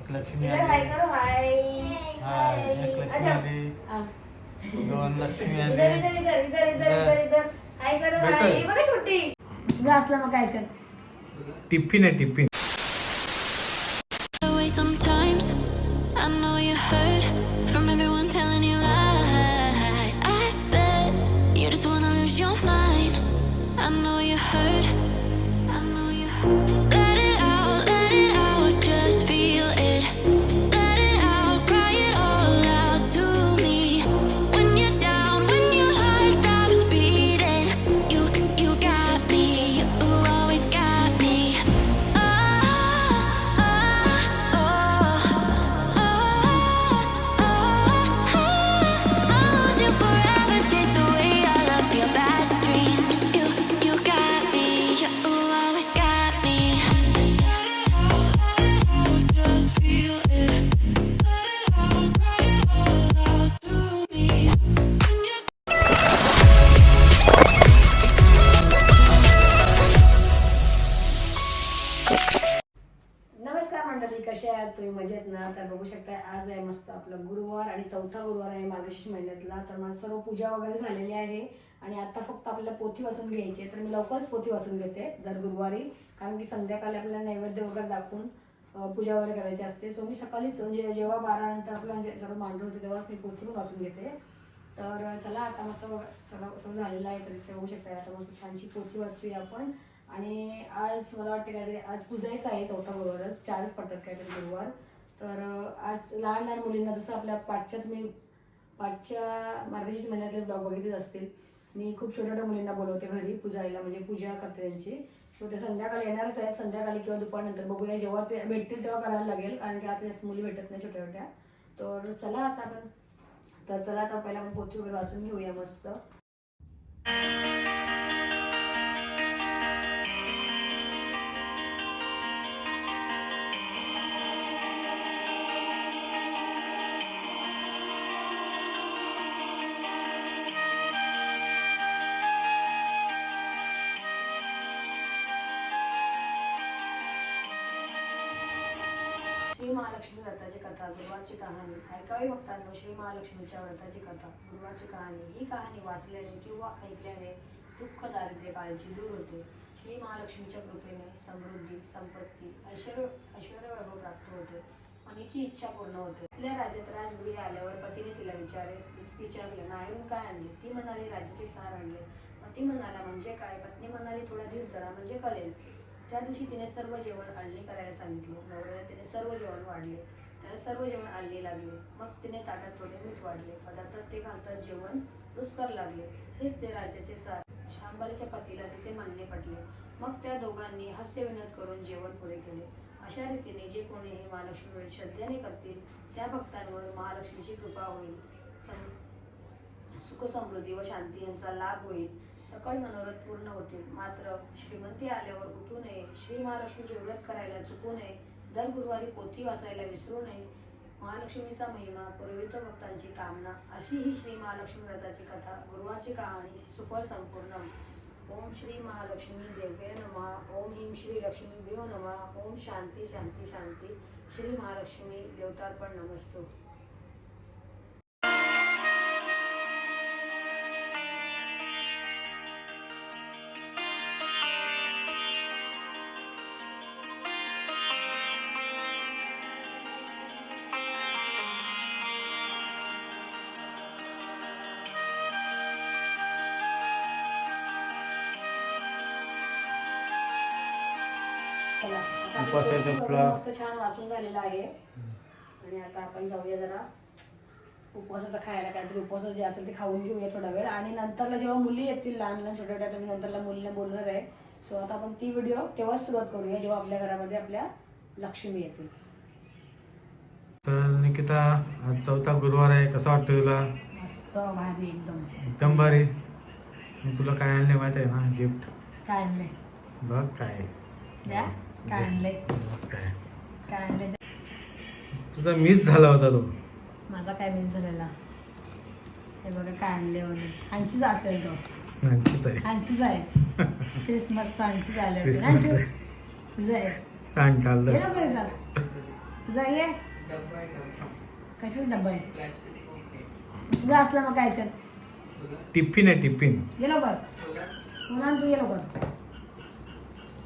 एक लक्ष्मी आली. करो हाय. हाय एक लक्ष्मी आली. दोन लक्ष्मी आली. इधर इधर इधर इधर इधर. इधर हाय करो बेटा. हाय बघा छोटी. असलं मग काय चल. टिफिन आहे टिफिन. आणि चौथा गुरुवार आहे मार्गशीर्ष महिन्यातला तर माझं सर्व पूजा वगैरे झालेली आहे. आणि आता फक्त आपल्याला पोथी वाचून घ्यायची आहे तर मी लवकरच पोथी वाचून घेते दर गुरुवारी. कारण की संध्याकाळी आपल्याला नैवेद्य वगैरे दाखवून पूजा वगैरे करायची असते. सो मी सकाळीच म्हणजे जेव्हा बारा नंतर आपलं म्हणजे सर्व मांडून होते तेव्हाच मी पोथी पण वाचून घेते. तर चला आता मस्त चला सगळं झालेलं आहे तर इथे बघू शकता आता मस्त छानशी पोथी वाचूया आपण. आणि आज मला वाटतं काहीतरी आज पूजायचं आहे चौथा गुरुवारच चारच पडतात काहीतरी गुरुवार. तर आज लहान लहान मुलींना जसं आपल्या पाठच्या तुम्ही पाठच्या मार्गशीर्ष महिन्यातले ब्लॉग बघितलेच असतील. मी खूप छोट्या छोट्या मुलींना बोलवते घरी पूजायला म्हणजे पूजा करते त्यांची. सो ते संध्याकाळी येणारच आहे संध्याकाळी किंवा दुपारनंतर बघूया. जेव्हा ते भेटतील तेव्हा करायला लागेल कारण की आता जास्त मुली भेटत नाही छोट्या छोट्या. तर चला आता आपण तर चला आता पहिला आपण पोथी वगैरे वाचून घेऊया मस्त. महालक्ष्मी व्रताची कथा गुरुवारची कहाणी ऐकावी भक्तांनो श्री महालक्ष्मीच्या व्रताची कथा. गुरुवारची कहाणी ही कहाणी वाचल्याने किंवा ऐकल्याने दुःख दारिद्र्य काळजी दूर होते. श्री महालक्ष्मीच्या कृपेने समृद्धी संपत्ती ऐश्वर ऐश्वर वैभव प्राप्त होते. मनीची इच्छा पूर्ण होते. आपल्या राज्यात राजगुरी आल्यावर पतीने तिला विचारे विचारले नायरून काय आणले? ती म्हणाली राज्याचे सार आणले. पती म्हणाला म्हणजे काय? पत्नी म्हणाली थोडा धीर धरा म्हणजे कळेल. त्या दिवशी तिने सर्व जेवण आणले करायला सांगितलं. नवऱ्याला तिने सर्व जेवण वाढले. त्याला सर्व जेवण आणले लागले. मग तिने ताटात थोडे मीठ वाढले. पदार्थात ते घालतात जेवण रुचकर लागले. हेच ते राजाचे सार शांबालीच्या पतीला तिचे म्हणणे पटले. मग त्या दोघांनी हास्यविनोद करून जेवण पुरे केले. अशा रीतीने जे कोणी हे महालक्ष्मी श्रद्धेने करतील त्या भक्तांवर महालक्ष्मीची कृपा होईल. सं- सुख समृद्धी व शांती यांचा लाभ होईल. सकळ मनोरथ पूर्ण होतील मात्र श्रीमंती आल्यावर उठू नये. श्री महालक्ष्मीचे व्रत करायला चुकू नये. दर गुरुवारी पोथी वाचायला विसरू नये. महालक्ष्मीचा महिमा पुरवित भक्तांची कामना अशी ही श्री महालक्ष्मी व्रताची कथा गुरुवारची कहाणी सुफळ संपूर्ण. ओम श्री महालक्ष्मी देव्य नमा. ओम ह्रीं श्री लक्ष्मी भ्यो नमा. ओम शांती शांती शांती. श्री महालक्ष्मी देवतार्पण नमस्तू. उपासाचं फळं. मस्त छान वाचून झालेलं आहे. आणि आता आपण जाऊया जरा उपवासाचं खायला काहीतरी उपवास जे असेल ते खाऊन घेऊया थोडा वेळ. आणि नंतरला जेव्हा मुली येतील लहान लहान छोट्या छोट्या तुम्ही नंतरला मुलीला बोलणार आहे. सो आता आपण ती व्हिडिओ तेव्हाच सुरुवात करूया जेव्हा आपल्या घरामध्ये आपल्या लक्ष्मी येतील. तर निकिता आज चौथा गुरुवार आहे. कसा वाटतं तुला? मस्त भारी एकदम. एकदम भारी. मी तुला काय आणले माहिती आहे ना गिफ्ट काय आणले बघ काय द्या. काय आणले बघ काय काय आणले तुझा मिस झाला होता तो. माझा काय मिस झालेला? हे बघा काय आणले म्हणून. आणखीच असेल तो. नक्कीच आहे. आणखीच आहे. क्रिसमसचा आणखीच आले. क्रिसमस नको येतात तुझा ये कशाचा डब्बा आहे? तुझा असला मग काय टिफिन आहे टिफिन ये लवकर. पुन्हा तू ये लवकर.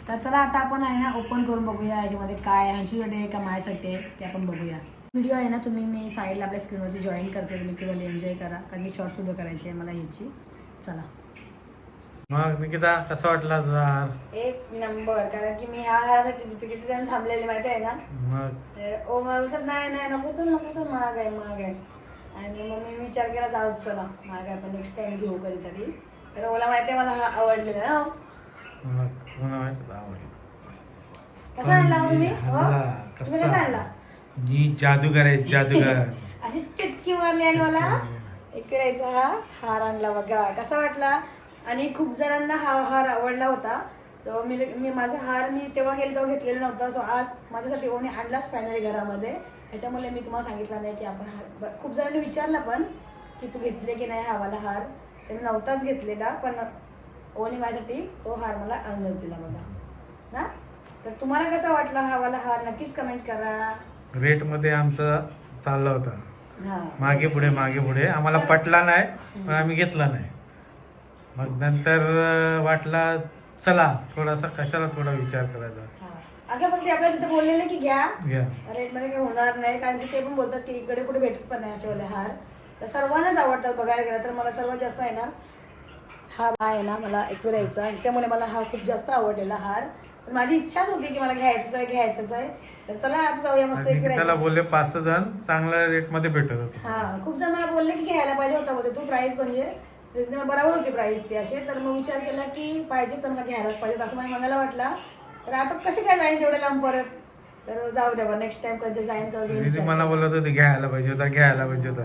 तर चला आता आपण आहे ना ओपन करून बघूया याच्यामध्ये काय ह्यांच्यासाठी आहे का माझ्यासाठी आहे ते आपण बघूया. व्हिडिओ आहे ना तुम्ही मी साईडला आपल्या स्क्रीनवरती जॉईन करते. तुम्ही केवळ एन्जॉय करा. कारण की शॉर्ट व्हिडिओ करायची आहे मला ह्याची. चला. मग निकिता कसा वाटला एक नंबर कारण की मी ह्या हारासाठी तिथे किती जण थांबलेले माहिती आहे ना? मग? ते ओ मला बोलतात नाही नाही नको चल नको चल महाग आहे महाग आहे. आणि मग मी विचार केला जाऊ चला महाग आहे पण नेक्स्ट टाइम घेऊ कधीतरी. तर मला माहिती आहे मला हा आवडलेला ना. हो. आवडला. कसा आणला हो तुम्ही हो? आणला, तुम्ही कसा? कसा आणला जी जादूगर आहे जादूगर अशी चटकी मारली आणि मला इकडेचा हा हार आणला बघा कसा वाटला आणि खूप जणांना हा हार आवडला होता. तर मी मी माझा हार मी तेव्हा गेले तेव्हा घेतलेला नव्हता. सो आज माझ्यासाठी ओने आणलाच फायनली घरामध्ये. त्याच्यामुळे मी तुम्हाला सांगितलं नाही की आपण हार ब- खूप जणांनी विचारलं पण की तू घेतले की नाही हवाला हार? तर मी नव्हताच घेतलेला पण ओने माझ्यासाठी तो हार मला आणूनच दिला बघा. ना तर तुम्हाला कसा वाटला हवाला हार? नक्कीच कमेंट करा. रेटमध्ये आमचं चाललं होतं. हा. मागे पुढे मागे पुढे. आम्हाला पटला नाही पण आम्ही घेतला नाही. मग नंतर वाटला चला थोडासा कशाला थोडा विचार करायचा? हा. असं पण ते आपल्याला तिथे बोललेलं की घ्या. घ्या. रेटमध्ये काही होणार नाही कारण की ते पण बोलतात की इकडे कुठे भेटत पण नाही असे वाले हार. तर सर्वांनाच आवडतात बघायला गेलं तर. मला सर्वात जास्त आहे ना हा आहे ना मला एकविरायचा ह्याच्यामुळे मला हा खूप जास्त आवडलेला हार. पण माझी इच्छाच होती की मला घ्यायचंच आहे घ्यायचंच आहे. तर चला आता जाऊया मस्त आणि त्याला एकविरायचं बोलले पाच सहा जण चांगल्या रेटमध्ये भेटत होते. हा खूप जण मला बोलले की घ्यायला पाहिजे होता बोलते तू प्राइस म्हणजे? रिजनेबल बरोबर होती प्राइस ती असे तर मग विचार केला की पाहिजे तर मला घ्यायलाच पाहिजे असं माझ्या मनाला वाटला. तर आता कसे काय जाईन तेवढे लांब परत? तर जाऊ द्या नेक्स्ट टाइम कधी जाईन तर मला बोलत होती घ्यायला पाहिजे होता घ्यायला पाहिजे होता.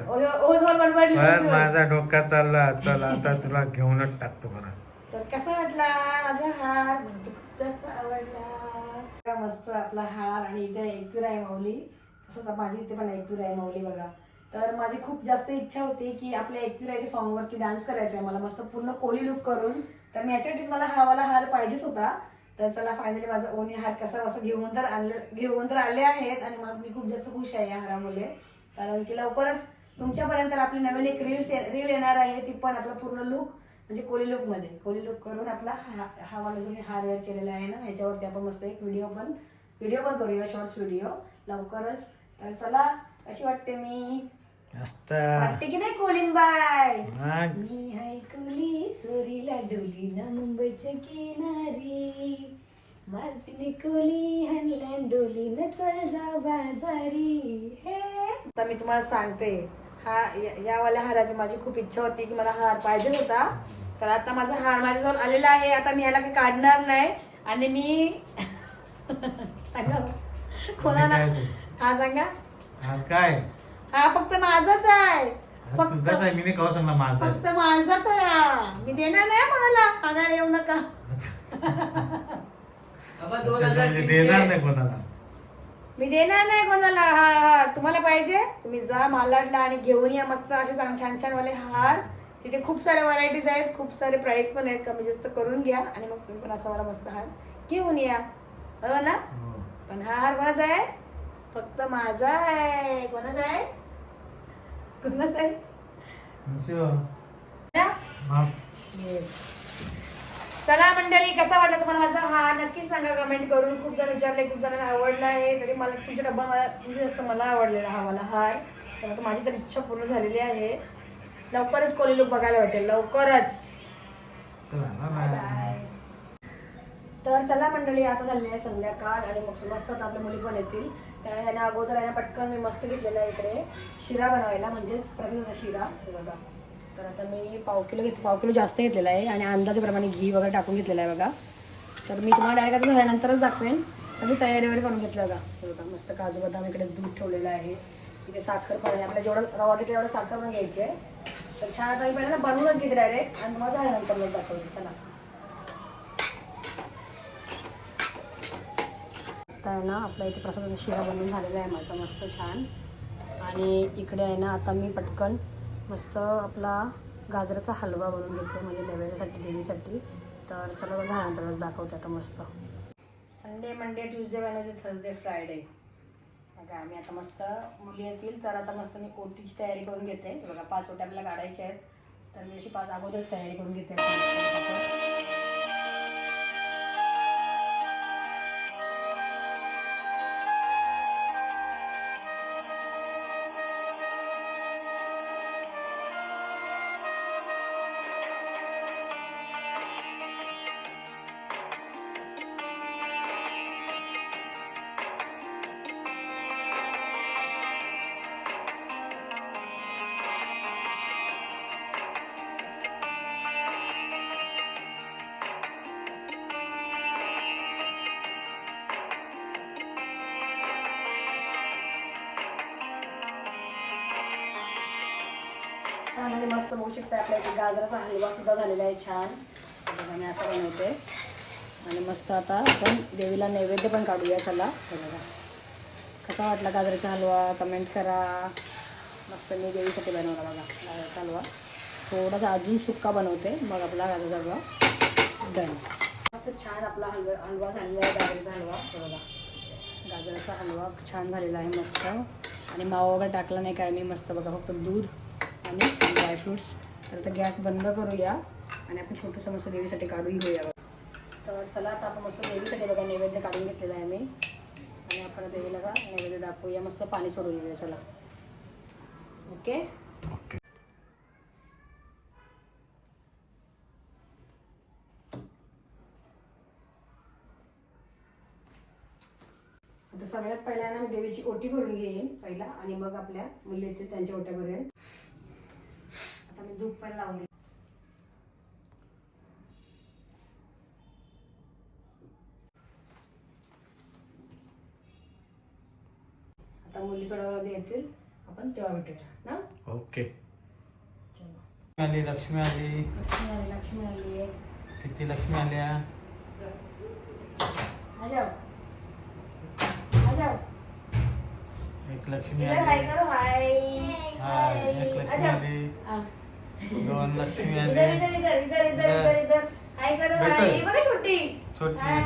माझा डोका चालला चला आता तुला घेऊनच टाकतो बरं. तर कसा वाटला? माझा हार? मला खूप जास्त आवडला. मस्त आपला हार आणि इथे एकविरा आहे माऊली. तसंच माझी इथे पण एकविरा आहे माऊली बघा. तर माझी खूप जास्त इच्छा होती की आपल्या सॉन्ग वरती डान्स करायचा आहे मला मस्त पूर्ण कोळी लुक करून. तर मी याच्यासाठीच मला हावाला हार पाहिजेच होता. तर चला फायनली माझा ओनी हार कसा असं घेऊन तर आणले घेऊन तर आले आहेत आणि मग मी खूप जास्त खुश आहे या हारामुळे. कारण की लवकरच तुमच्यापर्यंत आपली नवीन एक रील्स रील येणार आहे ती पण आपला पूर्ण लुक म्हणजे कोली लुकमध्ये. लुक करून आपला हा हा वाला जो मी हार वेअर केलेला आहे ना ह्याच्यावरती आपण मस्त एक व्हिडिओ पण व्हिडिओ पण करूया शॉर्ट्स व्हिडिओ लवकरच. तर चला अशी वाटते मी? मस्त. वाटते की नाही कोलिन बाय? मग. मी हाय कुली चोरीला डोली ना मुंबईच्या किनारी. मारतीने कोली हनल्या डोली न चल जा बाजारी. हे. आता मी तुम्हाला सांगते हा या- या वाल्या हाराची माझी खूप इच्छा होती की मला हार पाहिजे होता. तर आता माझा हार माझ्याजवळ आलेला आहे. आता मी याला काही काढणार नाही. आणि मी सांगा. कोणाला? काय ते? हा सांगा. हा काय? हा फक्त माझाच आहे. हा फक्त तुझाच आहे. मी नाही कवा सांगला माझा आहे. फक्त माझाच आहे हा. मी देणार नाही म्हणाला मागायला येऊ नका. बाबा दोन अच्छा, हजार म्हणजे. देणार नाही कोणाला? मी देणार नाही कोणाला. हा हा. तुम्हाला पाहिजे? तुम्ही जा मालाडला आणि घेऊन या मस्त असे चांग- छान छान वाले हार. तिथे खूप सारे व्हरायटीज आहेत. खूप सारे प्राइस पण आहेत. कमी जास्त करून घ्या. आणि मग तुम्ही पण असा वाला मस्त हार घेऊन या. बरोबर ना? हो. पण हा हार कोणाचा आहे. फक्त माझा आहे. कोणाचा आहे? कोणाचा. चला मंडळी कसा वाटला तुम्हाला माझा? हा नक्कीच सांगा. कमेंट करून खूप जण विचारले खूप जणांना आवडला आहे तरी मला तुमच्या डब्बा मला तुमच्या जास्त मला आवडलेला हा मला हार. तर आता माझी तर इच्छा पूर्ण झालेली आहे. लवकरच कोणी लोक बघायला भेटेल. लवकरच. तर चला मंडळी आता झालेली आहे संध्याकाळ आणि मग मस्त आता आपल्या मुली पण येतील. त्यामुळे ह्याने अगोदर यांना पटकन मी मस्त घेतलेला आहे इकडे शिरा बनवायला म्हणजेच प्रसिद्ध शिरा. हे बघा. तर आता मी पाव किलो घेत पाव किलो जास्त घेतलेला आहे आणि अंदाजेप्रमाणे घी वगैरे टाकून घेतलेला आहे बघा. तर मी तुम्हाला डायरेक्ट झाल्यानंतरच दाखवेन. सगळी तयारी वगैरे करून घेतलं बघा. हे बघा मस्त काजू बदाम इकडे दूध ठेवलेलं आहे. इथे साखर पण आहे. आपल्याला जेवढं रवा घेतला तेवढं साखर पण घ्यायची आहे. तर छान आता मी पहिल्यांदा बनवूनच घेते डायरेक्ट आणि तुम्हाला झाल्यानंतर मग दाखवते. चला. आता आहे ना आपल्या इथे प्रसादाचा शिरा बनवून झालेला आहे माझा मस्त छान. आणि इकडे आहे ना आता मी पटकन मस्त आपला गाजराचा हलवा बनवून घेते म्हणजे नैवेद्यासाठी देवीसाठी. तर चला बघा झाल्यानंतरच दाखवते आता मस्त. Sunday Monday Tuesday Wednesday Thursday Friday बघा आम्ही आता मस्त मुली येतील तर आता मस्त मी ओटीची तयारी करून घेते. बघा पाच ओट्या आपल्याला काढायच्या आहेत. तर मी अशी पाच अगोदरच तयारी करून घेते. बघू शकता आपल्या इथे. गाजराचा हलवा सुद्धा झालेला आहे छान. बघा मी असं बनवते. आणि मस्त आता आपण देवीला नैवेद्य पण काढूया चला. बघा. कसा वाटला गाजराचा हलवा? कमेंट करा. मस्त मी देवीसाठी बनवला बघा गाजराचा हलवा. थोडासा अजून सुक्का बनवते. मग आपला गाजराचा हलवा डन मस्त छान आपला हलवा हलवा झालेला आहे गाजराचा हलवा. बघा. गाजराचा हलवा छान झालेला आहे मस्त. आणि मावा वगैरे टाकला नाही काय मी मस्त बघा फक्त दूध आणि ड्रायफ्रुट्स तर आता गॅस बंद करूया आणि आपण छोटंसं मस्त देवीसाठी काढून घेऊया बघा. तर चला आता आपण मस्त देवीसाठी बघा नैवेद्य काढून घेतलेला आहे मी. आणि आपण देवीला का नैवेद्य दाखवूया. मस्त पाणी सोडून घेऊया चला. ओके? ओके. आता सगळ्यात पहिला ना मी देवीची ओटी भरून घेईन पहिला आणि मग आपल्या मुली येतील त्यांच्या ओट्या भरेन आता मी धूप पण लावले. आता मुली थोड्या वेळामध्ये येतील आपण तेव्हा भेटूया ना? ओके. चलो. आली लक्ष्मी आली. लक्ष्मी आली लक्ष्मी आली. किती लक्ष्मी आल्या? आ जाओ आ जाओ एक लक्ष्मी इधर हाय आली करो हाय. हाय एक लक्ष्मी आली. दोन लक्ष्मी आली. छोटी. हा.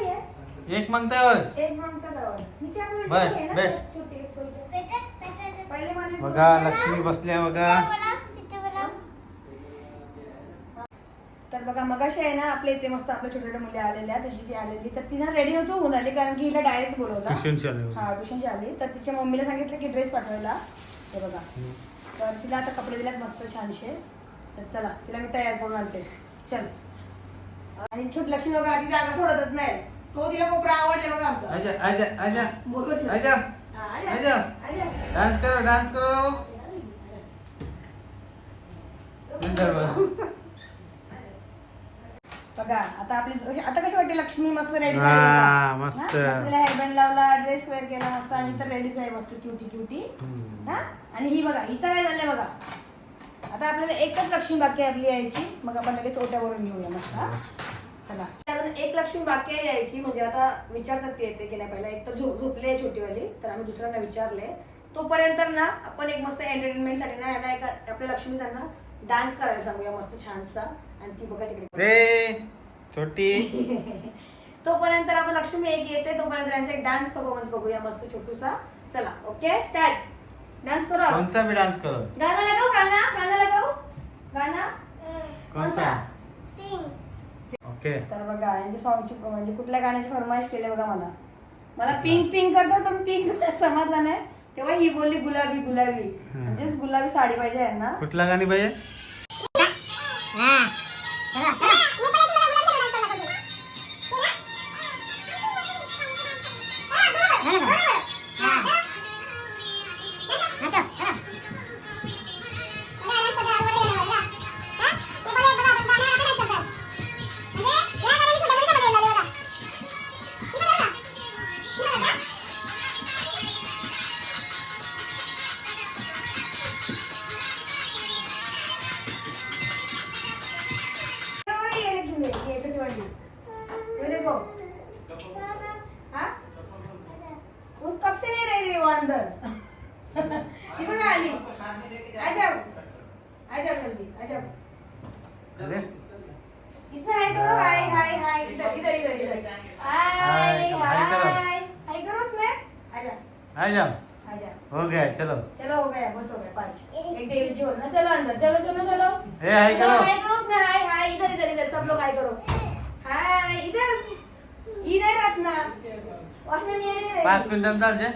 ही है. एक मांगता और. लोग बैठ, बघा लक्ष्मी बसल्या बघा. बघा मगाशी आहे ना आपल्या इथे मस्त आपल्या छोट्या छोट्या मुली आलेल्या तशी ती आलेली. तर ती ना रेडी नव्हती होऊन आली कारण की हिला डायरेक्ट बोलवला. हा ट्युशनची आली. तर तिच्या मम्मीला सांगितलं की ड्रेस पाठवायला. हे बघा. तर तिला आता कपडे दिल्यात मस्त छानशे. तर चला तिला मी तयार करून आणते. चल. आणि छोट लक्ष्मी बघा ती जागा सोडतच नाही. तो तिला कोपरा आवडले बघा आमचा. डान्स करो डान्स करो. बघ. आता आपली आता कशी वाटते लक्ष्मी मस्त रेडी हा, मस्त. हेअरबँड लावला ड्रेस वेअर केला मस्त आणि तर रेडीच आहे मस्त क्युटी क्युटी. हा? आणि ही बघा हिचं काय झालंय बघा. आता आपल्याला एकच लक्ष्मी बाकी आहे आपली यायची. मग आपण लगेच ओट्यावरून घेऊया मस्त. हा? चला. एक लक्ष्मी बाकी आहे यायची म्हणजे आता विचारतात ते येते की नाही पहिला. एक तर झो- झोपली आहे छोटीवाली तर आम्ही दुसऱ्यांना विचारले. तोपर्यंत ना आपण एक मस्त एंटरटेनमेंटसाठी ना यांना एका आपल्या लक्ष्मी त्यांना डान्स करायला सांगूया मस्त छानसा. आणि ती बघा तिकडे. रे छोटी. तोपर्यंत आपण लक्ष्मी एक येते तोपर्यंत त्यांचा एक डान्स परफॉर्मन्स बघूया मस्त छोटूसा. चला ओके स्टार्ट. डान्स करू आपण. कोणचा भी डान्स करो? गाना लगाओ गाना गाना लगाओ गाना कोणसा ओके. तर बघा यांच्या सॉंगची म्हणजे कुठल्या गाण्याची फरमाईश केली बघा मला. मला पिंक पिंक करतो पण पिंक समजला नाही. तेव्हा ही बोलली गुलाबी गुलाबी. म्हणजेच गुलाबी साडी पाहिजे यांना. कुठला गाणी पाहिजे? ああ。पाच नंतर जे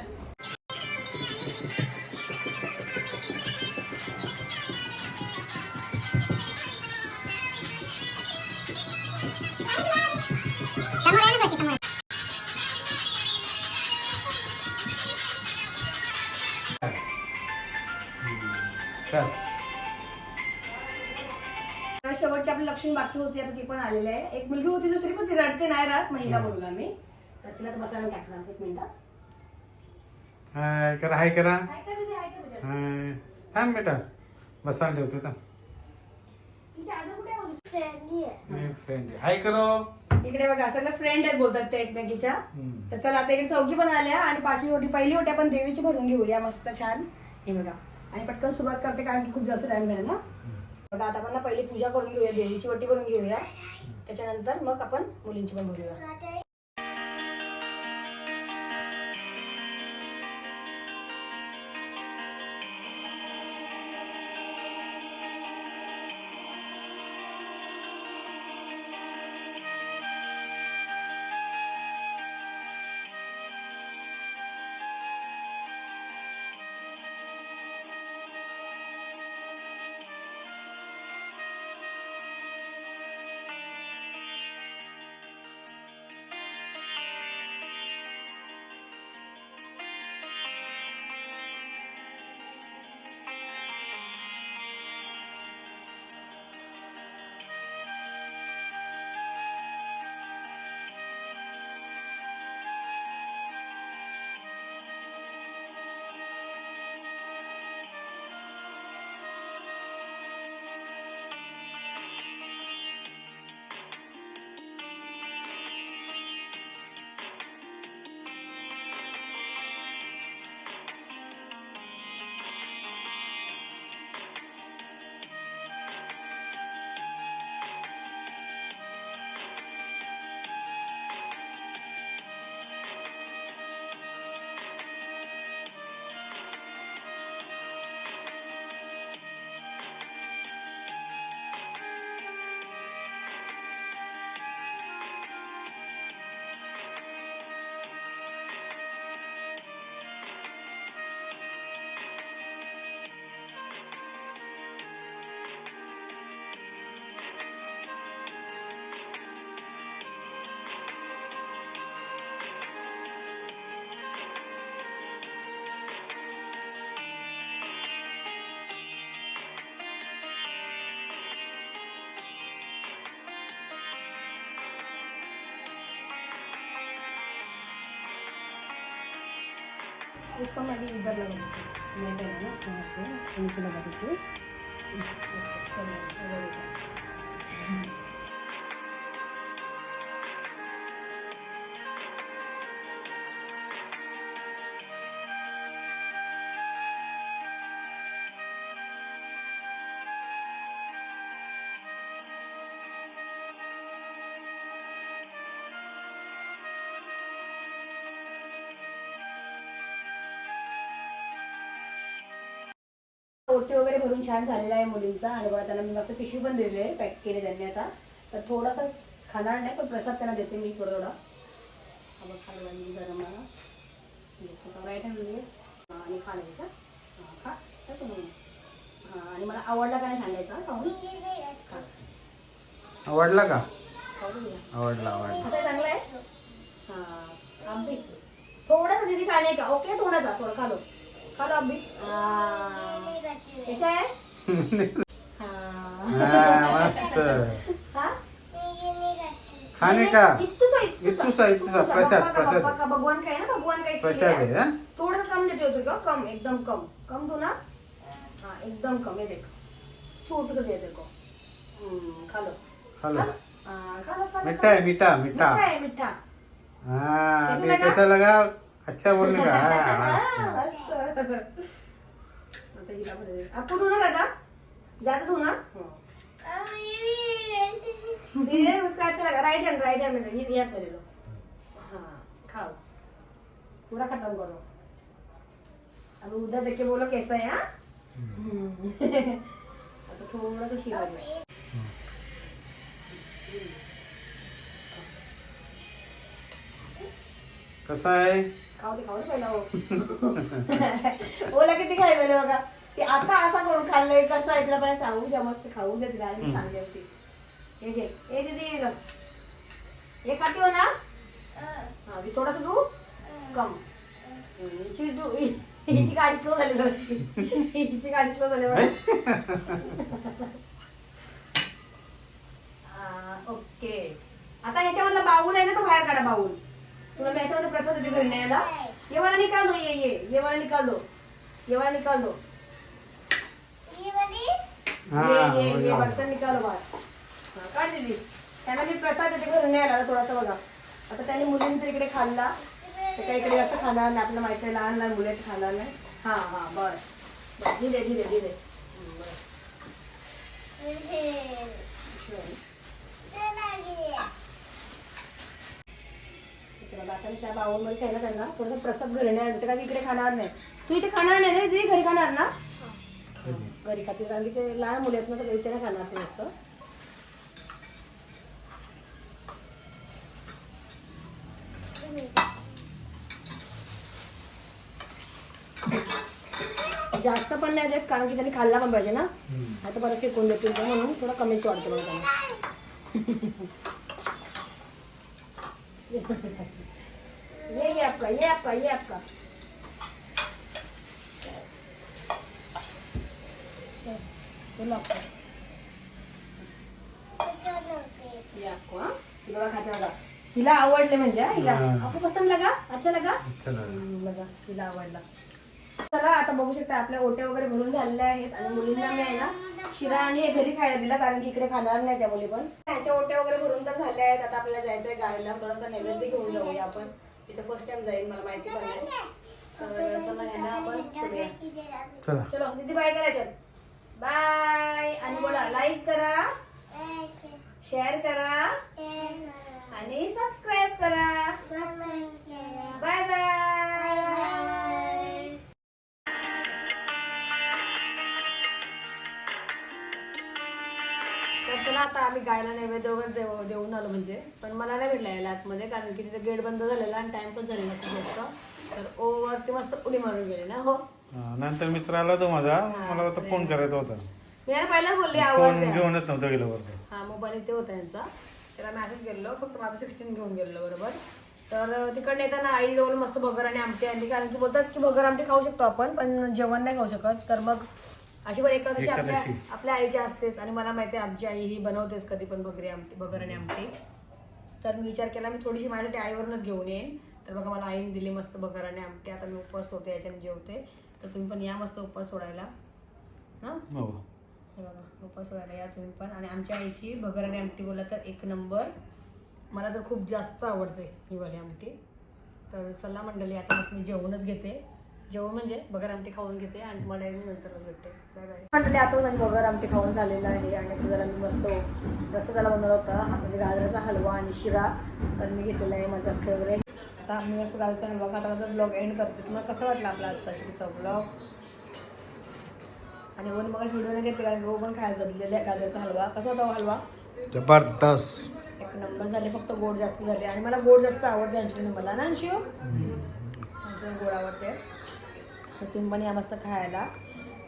चल शेवटची आपली लक्ष्मी बाकी होती आता ती पण आलेली आहे. एक मुलगी होती दुसरी पण ती रडते नाही राहत महिला बोलला मी तर तिला तर बसायला टाकणार. एक हाय करा हाय करा. हाय का दीदी हाय का तुझ्या हाय. थांब बेटा. बसायला ठेवतो थांब. तिची आजू कुठे आहे मग? मी फ्रेंड हाय करो. इकडे बघा सगळं फ्रेंड आहेत बोलतात ते एकमेकीच्या. हम्म. तर चला आता इकडे चौकी पण आल्या आणि पाचवी ओटी पहिली ओटी आपण देवीची भरून घेऊया मस्त छान. हे बघा. आणि पटकन सुरुवात करते कारण की खूप जास्त टाइम झाला ना. बघा आता आपण ना पहिली पूजा करून घेऊया देवीची ओटी भरून घेऊया. त्याच्यानंतर मग आपण मुलींची पण भरूया. उसको मैं भी इधर लगाऊंगी। मैं पहले ना उसको यहाँ पे नीचे लगा देती हूँ भरून छान झालेला आहे मुलींचा आणि बघा त्यांना मी मस्त पिशवी पण दिलेली आहे पॅक केले त्यांनी आता. तर थोडासा खाणार नाही पण प्रसाद त्यांना देते मी थोडा थोडा. बघ खाल्ला मी गरम मला राईट हँड म्हणजे आणि खा द्यायचा हां. खा. खा तू म्हणून हां आणि मला आवडला का नाही सांगायचा? खाऊन? खा. आवडला का. आवडला आवडला. चांगलं आहे? हां आंबी. थोडासा दीदी खाणे का? ओके थोडासा थोडा खा लो खा लो आंबी मस्त. हा? खाने का? इत्तूसा. इत्तूसा. प्रसाद, प्रसाद. भगवान का है ना? भगवान का प्रसाद आहे हा? थोड़ा कम देते हो तुझको कम एकदम कम. कम दो ना? हाँ एकदम कम है देख. छोटू सा दे हम्म, खा लो खालो. हाँ, खा लो मीठा है मीठा मीठा. मीठा है मीठा. हाँ कैसा अभी लगा? कैसा लगा अच्छा बोलने का? हाँ, हाँ, मस्त मस्त आता हिला पण दे. आपको दो ना दादा ज्यादा दो ना धीरे उसका अच्छा लगा राइट हैंड राइट हैंड में लो ये हाथ में ले लो हाँ खाओ पूरा खत्म करो अब उधर देख के बोलो कैसा है हाँ? हम्म. आता थोडंसं शिवाय कसा आहे खाऊ दे खाऊ दे पहिला हो. ओला किती खाय पहिले बघा ते आता असा करून खाल्लंय कसं आहे तुला पहिला सांगू द्या मस्त खाऊ दे तिला आणि सांगते होती हे घे हे दीदी हे बघ. हे खाती हो ना? हा मी थोडस तू कम. हिची तू हिची गाडी स्लो झाली. हिची गाडी स्लो झाली ओके. आता ह्याच्यामधला बाऊल आहे ना तो बाहेर काढा बाऊल. तुला मी ह्याच्यामध्ये प्रसाद देते घरी न्यायला ये वाला निकाल दो ये ये. ये वाला निकाल दो. ये वाला निकाल दो. ये ये ये बघा. बर्तन निकालो बाहेर हा, काढ त्यांना मी प्रसाद घरी थोडासा बघा. आता त्यांनी मुलींनी तर इकडे खाल्ला. तर काही इकडे असं खाणार नाही आपल्याला माहिती आहे लहान लहान मुलं खाणार नाही. हा हा बरं. हं, त्या बाउलमध्ये खायला त्यांना थोडासा प्रसाद घरी कारण इकडे खाणार नाही. तू इथे खाणार नाही ना घरी खाणार ना? घरी खातील कारण की ते लहान मुले आहेत ना तर घरी ते नाही खाणार ते जास्त जास्त पण नाही देत कारण की त्यांनी खाल्ला पण पाहिजे ना. आता परत फेकून देतील म्हणून थोडं कमीच वाटतं बघा त्यांना ये ये आपका ये आपका ये आपका. हाँ हिला हिला आवडले म्हणजे हा, हिला. आपको पसंद लगा अच्छा लगा? बघा तिला आवडला. सगळं आता बघू शकता आपल्या ओटे वगैरे भरून झालेले आहेत. आणि मुलींना मी आहे ना शिरा आणि हे घरी खायला दिला कारण की इकडे खाणार नाही त्या मुली पण. त्यांच्या ओटे वगैरे भरून तर झाले आहेत. आता आपल्याला जायचंय गायला. थोडासा नैवेद्य घेऊन जाऊया आपण. इथं फर्स्ट टाइम जाईल मला माहिती पण नाही तर चला ह्याला आपण चलो. दीदी बाय करायच्यात बाय. आणि बोला लाईक करा शेअर करा आणि सबस्क्राईब करा. बाय बाय तर चला आता आम्ही गायला नैवेद्य वगैरे देऊ देऊन आलो म्हणजे. पण मला नाही भेटला यायला आतमध्ये कारण की तिथे गेट बंद झालेला आणि टाइम पण झालेला खूप जास्त. तर ओवरती मस्त उडी मारून गेले ना हो? नंतर मित्र आला तो माझा मला आता फोन करायचा होता. मी यार पहिला बोलले आवाज फोन द्या. घेऊनच नव्हता गेलो बरोबर हा मोबाईल ते होता यांचा. त्याला मॅसेज गेलो फक्त माझं सिक्स्टीन घेऊन गेलो बरोबर. तर तिकडे येताना आई जवळ मस्त भगर आणि आमटी आणली कारण की बोलतात की भगर आमटी खाऊ शकतो आपण पण जेवण नाही खाऊ शकत. तर मग अशी पण एकादशी आपल्या एकादशी. आपल्या आईच्या असतेच. आणि मला माहिती आहे आमची आई ही बनवतेच कधी पण भगरी आमटी भगर आणि आमटी. तर मी विचार केला मी थोडीशी माझ्यासाठी आईवरूनच घेऊन येईन. तर बघा मला आईने दिली मस्त भगर आणि आमटी. आता मी उपवास सोडते याच्याने जेवते. तर तुम्ही पण या मस्त उपवास सोडायला. हां? हो. बघा उपवास सोडायला या तुम्ही पण. आणि आमच्या आईची भगर आणि आमटी बोला तर एक नंबर. मला तर खूप जास्त आवडते ही वाली आमटी. तर चला मंडळी आता मस्त मी जेवणच घेते. जेवण म्हणजे भगर आमटी खाऊन घेते आणि मला नंतर भेटते. Bye bye. मंडळी आता माझी भगर आमटी खाऊन झालेलं आहे आणि जरा मी मस्त प्रसादाला बनवला होता. म्हणजे गाजराचा हलवा आणि शिरा तर मी घेतलेला आहे माझा फेवरेट आता मी मस्त गाजराचा हलवा खाता खाता ब्लॉग एंड करते. तुम्हाला कसं वाटलं आपला आजचा शिकूचा ब्लॉग आणि वन मग व्हिडिओने घेतले गहू पण खायला बदलेले गाजराचा हलवा. कसा होता हो हलवा? जबरदस्त. एक नंबर झाले फक्त गोड जास्त झाले. आणि मला गोड जास्त आवडते अंशूने मला ना अंशू? गोड आवडते. तर तुम्ही पण या मस्त खायला.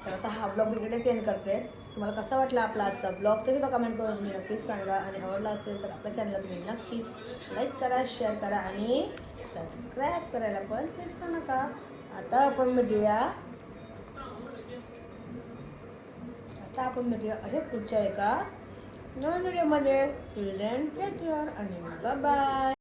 तर आता हा ब्लॉग इकडेच एंड करते. तुम्हाला कसा वाटला आपला आजचा ब्लॉग ते सुद्धा कमेंट करून तुम्ही नक्कीच सांगा. आणि आवडला असेल तर आपल्या चॅनलला तुम्ही नक्कीच लाईक करा शेअर करा. आणि सबस्क्राईब करायला पण विसरू नका. आता आपण भेटूया. आता आपण भेटूया असेच पुढच्या एका नवीन व्हिडिओमध्ये स्टुडंट आणि बाय